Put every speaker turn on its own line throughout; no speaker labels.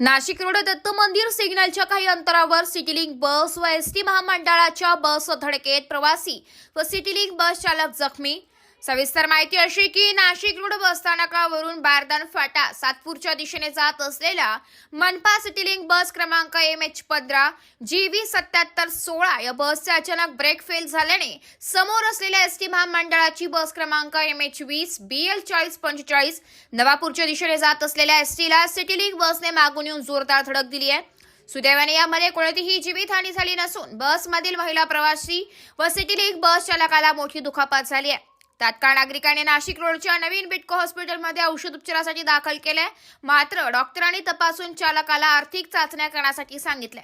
Nashik road Datta मंदिर सिग्नलच्या काही अंतरावर सिटीलिंक बस व एस टी महामंडळाच्या बस धडकेत प्रवासी व सिटीलिंक बस चालक जखमी सविस्तर माहिती अशी की नाशिक रोड बस स्थानकावरून बारदान फाटा सातपूरच्या दिशेने जात असलेल्या मनपा सिटीलिंक बस क्रमांक एम एच पंधरा जी व्ही सत्याहत्तर सोळा या बसचे अचानक ब्रेक फेल झाल्याने समोर असलेल्या एस टी महामंडळाची बस क्रमांक एम एच वीस बी एल चाळीस पंचेचाळीस नवापूरच्या दिशेने जात असलेल्या एस टीला सिटीलिंक बसने मागून येऊन जोरदार धडक दिली आहे. सुदैवाने यामध्ये कोणतीही जीवितहानी झाली नसून बसमधील महिला प्रवासी व सिटीलिंक बस चालकाला मोठी दुखापत झाली आहे. तात्काळ नागरिकांनी नाशिक रोडच्या नवीन बिटको हॉस्पिटलमध्ये औषध उपचारासाठी दाखल केले मात्र डॉक्टरांनी तपासून चालकाला आर्थिक चाचण्या करण्यासाठी सांगितले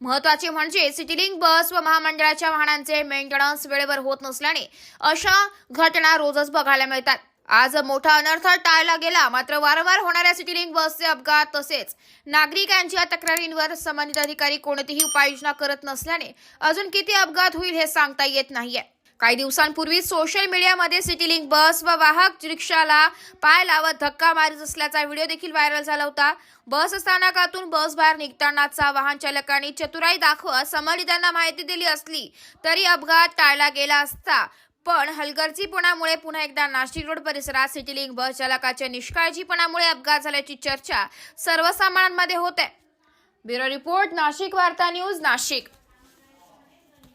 महत्त्वाचे म्हणजे सिटीलिंग बस व महामंडळाच्या वाहनांचे मेंटेनन्स वेळेवर होत नसल्याने अशा घटना रोजच बघायला मिळतात. आज मोठा अनर्थ टाळला गेला मात्र वारंवार होणाऱ्या सिटीलिंग बसचे अपघात तसेच नागरिकांच्या तक्रारींवर संबंधित अधिकारी कोणतीही उपाययोजना करत नसल्याने अजून किती अपघात होईल हे सांगता येत नाहीये. काही दिवसांपूर्वी सोशल मीडियामध्ये सिटीलिंक बस व वाहक रिक्षाला पाय लावत धक्का मारत असल्याचा व्हिडिओ देखील व्हायरल झाला होता. बस स्थानकातून बस बाहेर निघतानाचा वाहन चालकांनी चतुराई दाखवत संबंधितांना माहिती दिली असली तरी अपघात टाळला गेला असता. पण हलगर्जीपणामुळे पुन्हा एकदा नाशिक रोड परिसरात सिटीलिंक बस चालकाच्या निष्काळजीपणामुळे अपघात झाल्याची चर्चा सर्वसामान्यांमध्ये होत. आहे ब्युरो रिपोर्ट नाशिक वार्ता न्यूज नाशिक.